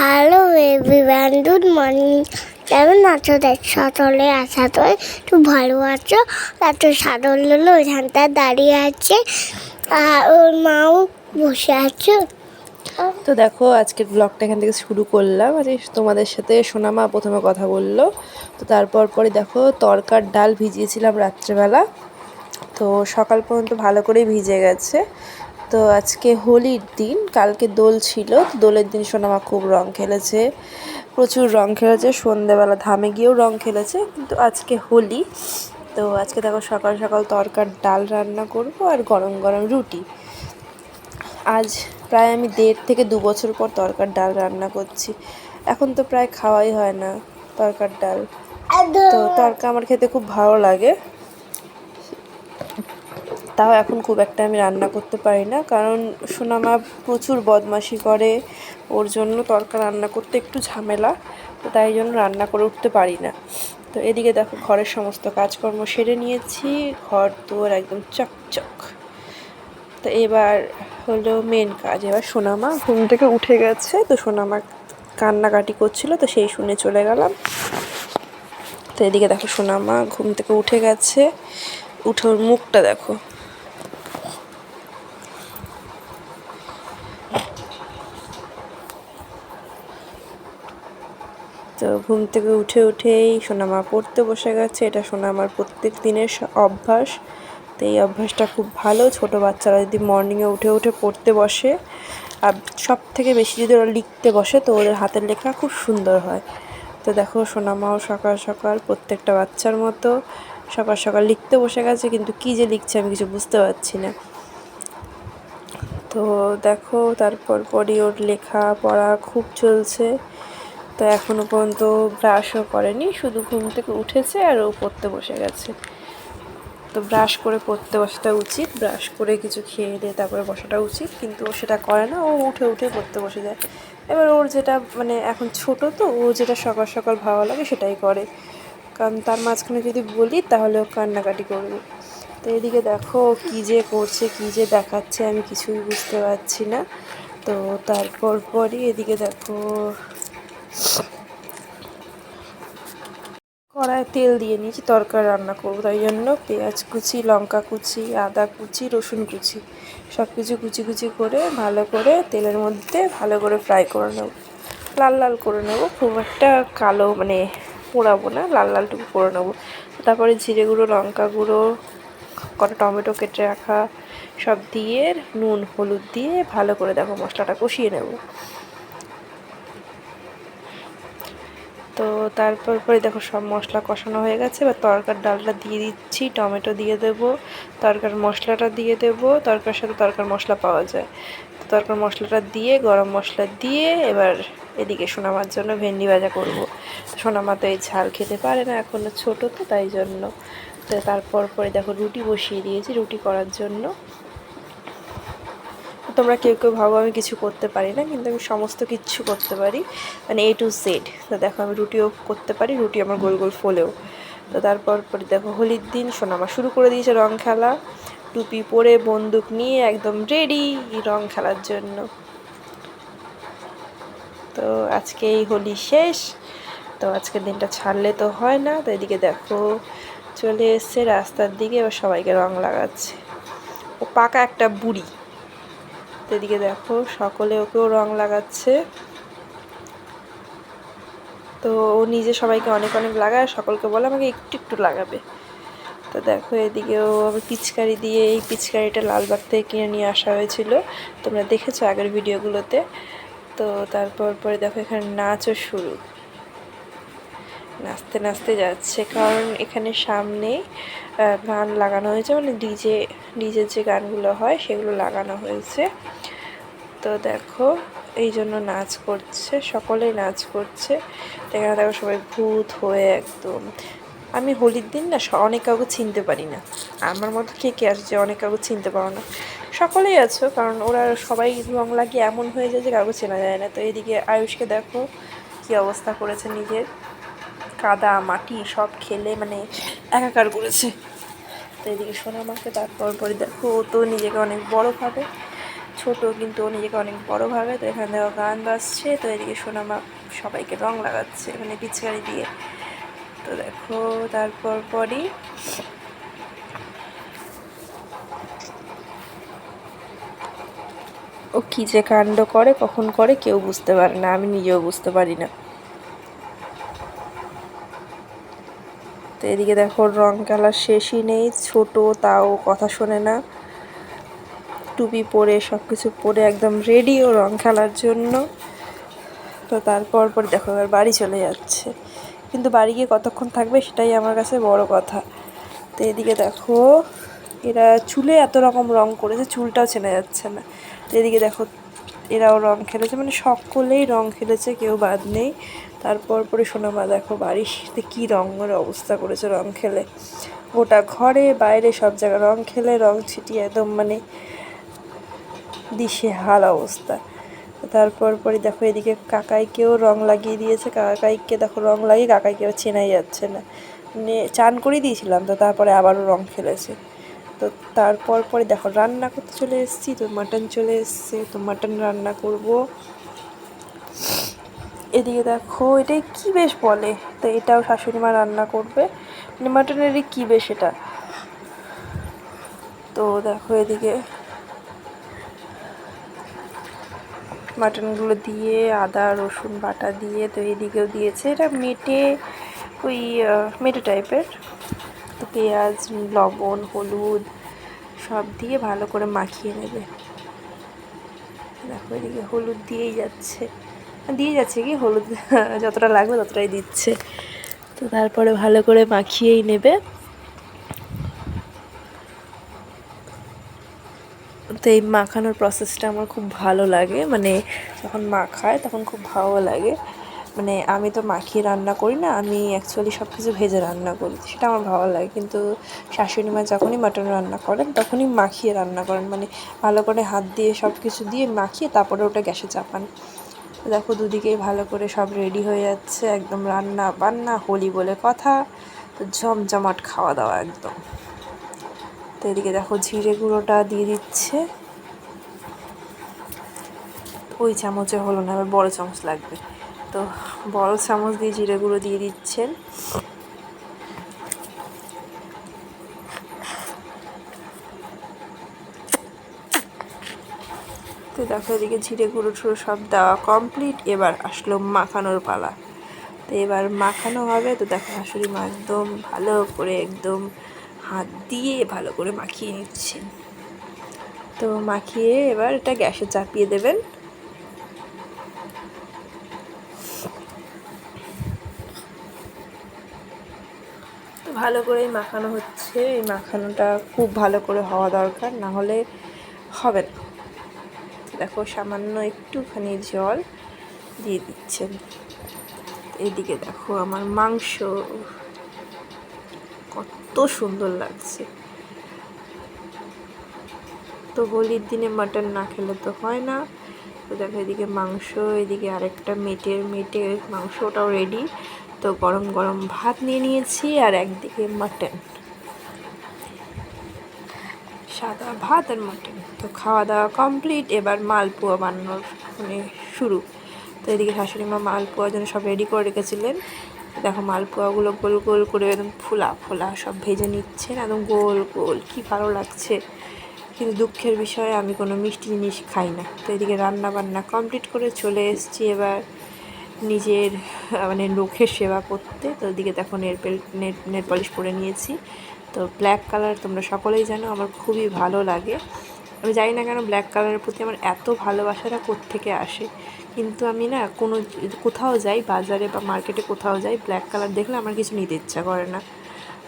Hello everyone good morning কেমন আছো? দেখ, সকালে আসা তো একটু ভালো আছো। এত সাদর হলো ওইখানটা দাঁড়িয়ে আছে। আর ওর মাও বসে আছে। তো দেখো, আজকের ব্লগটা এখান থেকে শুরু করলাম। আজ তোমাদের সাথে সোনামা প্রথমে কথা বলল। তো তারপর পরে দেখো, তরকার ডাল ভিজিয়েছিলাম রাত্রেবেলা। তো সকাল পর্যন্ত ভালো করেই ভিজে গেছে। তো আজকে হোলির দিন, কালকে দোল ছিল দোলের দিন সোনামা খুব রং খেলেছে। প্রচুর রং খেলেছে, সন্ধেবেলা ধামে গিয়েও রং খেলেছে, কিন্তু আজকে হোলি। তো আজকে দেখো সকাল সকাল তরকার ডাল রান্না করব আর গরম গরম রুটি। আজ প্রায় আমি দেড় থেকে দু বছর পর তরকার ডাল রান্না করছি। এখন তো প্রায় খাওয়াই হয় না তরকার ডাল। তো তরকা আমার খেতে খুব ভালো লাগে। তাও এখন খুব একটা আমি রান্না করতে পারি না। কারণ সোনামা প্রচুর বদমাশি করে, ওর জন্য তরকা রান্না করতে একটু ঝামেলা, তো তাই জন্য রান্না করে উঠতে পারি না। তো এদিকে দেখো ঘরের সমস্ত কাজকর্ম সেরে নিয়েছি, ঘর দুয়ার একদম চকচক। তো এবার হলো মেন কাজ, এবার সোনামা ঘুম থেকে উঠে গেছে, তো সোনামা কান্নাকাটি করছিল, তো সেই শুনে চলে গেলাম। তো এদিকে দেখো সোনামা ঘুম থেকে উঠে গেছে উঠে ওর মুখটা দেখো তো ঘুম থেকে উঠে উঠেই সোনামা পড়তে বসে গেছে। এটা সোনামার প্রত্যেক দিনের অভ্যাস। তো এই অভ্যাসটা খুব ভালো। ছোট বাচ্চারা যদি মর্নিংয়ে উঠে উঠে পড়তে বসে, আর সব থেকে বেশি যদি ওরা লিখতে বসে, তো ওদের হাতের লেখা খুব সুন্দর হয়। তো দেখো, সোনামাও সকাল সকাল প্রত্যেকটা বাচ্চার মতো সকাল সকাল লিখতে বসে গেছে, কিন্তু কী যে লিখছে আমি কিছু বুঝতে পারছি না। তো দেখো, তারপর পরই ওর লেখা পড়া খুব চলছে। তো এখনও পর্যন্ত ব্রাশও করেনি, শুধু ঘুম থেকে উঠেছে আর ও পড়তে বসে গেছে। তো ব্রাশ করে পড়তে বসাটা উচিত, ব্রাশ করে কিছু খেয়ে দিয়ে তারপরে বসাটা উচিত, কিন্তু ও সেটা করে না, ও উঠে উঠে পড়তে বসে যায়। এবার ওর যেটা মানে এখন ছোট তো, ও যেটা সকাল সকাল ভালো লাগে সেটাই করে। কারণ তার মাঝখানে যদি বলি, তাহলে ও কান্নাকাটি করবে। তো এদিকে দেখো কী যে করছে, কী যে দেখাচ্ছে, আমি কিছুই বুঝতে পারছি না। তো তারপর পরই এদিকে দেখো কড়ায় তেল দিয়ে নিয়েছি, তরকারি রান্না করব, তাই জন্য পেঁয়াজ কুচি, লঙ্কা কুচি, আদা কুচি, রসুন কুচি সব কিছু কুচি কুচি করে ভালো করে তেলের মধ্যে ভালো করে ফ্রাই করে নেব। লাল লাল করে নেব, খুব একটা কালো মানে পোড়াবো না, লাল লালটুকু করে নেব। তারপরে জিরে গুঁড়ো, লঙ্কা গুঁড়ো, কটা টমেটো কেটে রাখা, সব দিয়ে নুন, হলুদ দিয়ে ভালো করে দেখো মশলাটা কষিয়ে নেব। তো তারপর পরে দেখো সব মশলা কষানো হয়ে গেছে। এবার তরকার ডালটা দিয়ে দিচ্ছি, টমেটো দিয়ে দেবো, তরকার মশলাটা দিয়ে দেবো, তরকার সাথে তরকার মশলা পাওয়া যায়। তো তরকার মশলাটা দিয়ে, গরম মশলা দিয়ে এবার এদিকে সোনামার জন্য ভেন্ডি ভাজা করব। সোনামা তো এই ঝাল খেতে পারে না এখনও ছোটো তো তাই জন্য। তো তারপর পরে দেখো রুটি বসিয়ে দিয়েছি রুটি করার জন্য। তোমরা কেউ কেউ ভাবো আমি কিছু করতে পারি না, কিন্তু আমি সমস্ত কিছু করতে পারি। মানে এ টু জেড তো দেখো আমি রুটিও করতে পারি, রুটি আমার গোল গোল ফোলেও। তো তারপর পরে দেখো হোলির দিন সোনামা শুরু করে দিয়েছে রং খেলা। টুপি পরে বন্দুক নিয়ে একদম রেডি রং খেলার জন্য। তো আজকে এই হোলি শেষ। তো আজকের দিনটা ছাড়লে তো হয় না, তো এদিকে দেখো চলে এসছে রাস্তার দিকে, এবার সবাইকে রং লাগাচ্ছে। ও পাকা একটা বুড়ি। এদিকে দেখো, সকলে ওকেও রং লাগাচ্ছে। তো ও নিজে সবাইকে অনেক অনেক লাগায়, সকলকে বলে আমাকে একটু একটু লাগাবে। তো দেখো এদিকেও আমি পিচকারি দিয়ে এই পিচকারিটা লালবাগ থেকে কিনে নিয়ে আসা হয়েছিল। তোমরা দেখেছ আগের ভিডিওগুলোতে। তো তারপর পরে দেখো, এখানে নাচও শুরু। নাচতে নাচতে যাচ্ছে, কারণ এখানে সামনে গান লাগানো হয়েছে। মানে ডিজে, ডিজের যে গানগুলো হয়, সেগুলো লাগানো হয়েছে। তো দেখো, এই জন্য নাচ করছে, সকলেই নাচ করছে। এখানে দেখো সবাই ভূত হয়ে একদম। আমি হোলির দিন না অনেক কাউকে চিনতে পারি না। আমার মতো কে কে আছে যে অনেক কাউকে চিনতে পারো না। সকলেই আছো, কারণ ওরা সবাই রং লাগিয়ে এমন হয়ে যায় যে কাউকে চেনা যায় না। তো এইদিকে আয়ুষকে দেখো কী অবস্থা করেছে নিজের। কাদা, মাটি সব খেলে মানে একাকার করেছে। তো এদিকে সোনামাকে তারপর পরে দেখো, ও তো নিজেকে অনেক বড় ভাবে ছোট, কিন্তু ও নিজেকে অনেক বড় ভাবে, তো এখানে দেখো গান বাজছে, তো এদিকে সোনামা সবাইকে রং লাগাচ্ছে মানে পিচকারি দিয়ে। তো দেখো, তারপর পরই ও কী যে কাণ্ড করে, কখন করে, কেউ বুঝতে পারে না, আমি নিজেও বুঝতে পারি না। তো এদিকে দেখো, রং খেলার শেষই নেই, ছোট, তাও কথা শোনে না। টুপি পরে সব কিছু পরে একদম রেডি ও রং খেলার জন্য। তো তারপর পর দেখো এবার বাড়ি চলে যাচ্ছে। কিন্তু বাড়ি গিয়ে কতক্ষণ থাকবে সেটাই আমার কাছে বড় কথা। তো এদিকে দেখো, এরা চুলে এত রকম রং করেছে, চুলটাও চেনা যাচ্ছে না। তো এদিকে দেখো, এরাও রং খেলেছে মানে সকলেই রং খেলেছে, কেউ বাদ নেই। তারপর পরে সোনামা দেখো বাড়িতে কী রঙের অবস্থা করেছে রং খেলে। গোটা ঘরে, বাইরে সব জায়গায় রং খেলে, রং ছিটিয়ে একদম মানে দিশে হাল অবস্থা। তারপর পরে দেখো এদিকে কাকাইকেও রং লাগিয়ে দিয়েছে। কাকাইকে দেখো রং লাগিয়ে কাকাইকেও চেনাই যাচ্ছে না। চান করে দিয়েছিলাম তো তারপরে আবারও রং খেলেছে তো তারপর পরে দেখো রান্না করতে চলে এসেছি, তো মাটন চলে এসছে। তো মাটন রান্না করব। এদিকে দেখো এটাই কী বেশ বলে, তো এটাও শাশুড়ি মা রান্না করবে। মানে মাটনেরই কী বেশ এটা। তো দেখো এদিকে মাটনগুলো দিয়ে, আদা, রসুন বাটা দিয়ে, তো এদিকেও দিয়েছে। এটা মেটে, ওই মেটে টাইপের। তো পেঁয়াজ, লবণ, হলুদ, সব দিয়ে ভালো করে মাখিয়ে নেবে। দেখো এদিকে হলুদ দিয়েই যাচ্ছে। দিয়ে যাচ্ছে কি? হলুদ যতটা লাগবে ততটাই দিচ্ছে। তো তারপরে ভালো করে মাখিয়েই নেবে। তো এই মাখানোর প্রসেসটা আমার খুব ভালো লাগে। মানে যখন মাখায় তখন খুব ভালো লাগে। মানে আমি তো মাখিয়ে রান্না করি না, আমি অ্যাকচুয়ালি সব কিছু ভেজে রান্না করি। সেটা আমার ভালো লাগে। কিন্তু শাশুড়ি মা যখনই মাটন রান্না করেন তখনই মাখিয়ে রান্না করেন। মানে ভালো করে হাত দিয়ে সব কিছু দিয়ে মাখিয়ে তারপরে ওটা গ্যাসে চাপান। দেখো দুদিকেই ভালো করে সব রেডি হয়ে যাচ্ছে। একদম রান্না বান্না হোলি বলে কথা। তো জমজমাট খাওয়া দাওয়া একদম। তো এদিকে দেখো জিরে গুঁড়োটা দিয়ে দিচ্ছে। ওই চামচে হলো না, এবার বড় চামচ লাগবে। তো বড় চামচ দিয়ে জিরে গুঁড়ো দিয়ে দিচ্ছেন। তো দেখো এদিকে জিরে গুঁড়ো টুড়ো সব দেওয়া কমপ্লিট এবার আসলো মাখানোর পালা। তো এবার মাখানো হবে, তো দেখো শাশুড়ি মা একদম ভালো করে একদম হাত দিয়ে ভালো করে মাখিয়ে নিচ্ছেন তো মাখিয়ে এবার এটা গ্যাসে চাপিয়ে দেবেন। ভালো করেই মাখানো হচ্ছে। এই মাখানোটা খুব ভালো করে হওয়া দরকার, না হলে হবে না। দেখো সামান্য একটুখানি জল দিয়ে দিচ্ছেন। এইদিকে দেখো আমার মাংস কত সুন্দর লাগছে। তো হোলির দিনে মাটন না খেলে তো হয় না। তো দেখো এদিকে মাংস, এদিকে আরেকটা মেটের মেটের মাংস ওটাও রেডি তো গরম গরম ভাত নিয়ে নিয়েছি আর একদিকে মাটন সাদা ভাত আর মাটন তো খাওয়া দাওয়া কমপ্লিট এবার মালপোয়া বানানোর মানে শুরু। তো এদিকে শাশুড়ি মা মালপোয়ার জন্য সব রেডি করে রেখেছিলেন। দেখো মালপোয়াগুলো গোল গোল করে একদম ফোলা ফোলা সব ভেজে নিচ্ছেন, একদম গোল গোল, কি ভালো লাগছে। কিন্তু দুঃখের বিষয়ে, আমি কোনো মিষ্টি জিনিস খাই না। তো এদিকে রান্না বান্না কমপ্লিট করে চলে এসেছি এবার নিজের মানে লোকের সেবা করতে। তো ওদিকে দেখো নেট নেট নেট পলিশ করে নিয়েছি। তো ব্ল্যাক কালার তোমরা সকলেই জানো, আমার খুবই ভালো লাগে। আমি জানি না কেন ব্ল্যাক কালারের প্রতি আমার এত ভালোবাসাটা থেকে আসে। কিন্তু আমি না কোনো কোথাও যাই, বাজারে বা মার্কেটে কোথাও যাই ব্ল্যাক কালার দেখলে আমার কিছু নিতে ইচ্ছা করে না।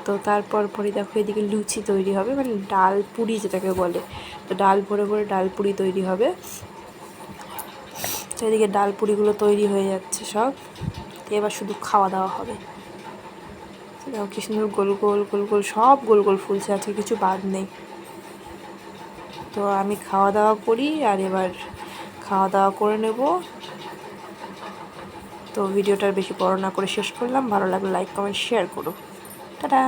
তো তারপর পরে দেখো এদিকে লুচি তৈরি হবে মানে ডাল পুরি যেটাকে বলে। তো ডাল ভরে ভরে ডাল পুরি তৈরি হবে। তো এদিকে ডাল পুরিগুলো তৈরি হয়ে যাচ্ছে সব। তো এবার শুধু খাওয়া দাওয়া হবে। দেখো কি সুন্দর গোল গোল গোল গোল, সব গোল গোল ফুলছে আছে কিছু বাদ নেই। তো আমি খাওয়া দাওয়া করি আর এবার খাওয়া দাওয়া করে নেব। তো ভিডিওটার বেশি বড় না করে শেষ করলাম। ভালো লাগলে লাইক কমেন্ট শেয়ার করো। টাটা!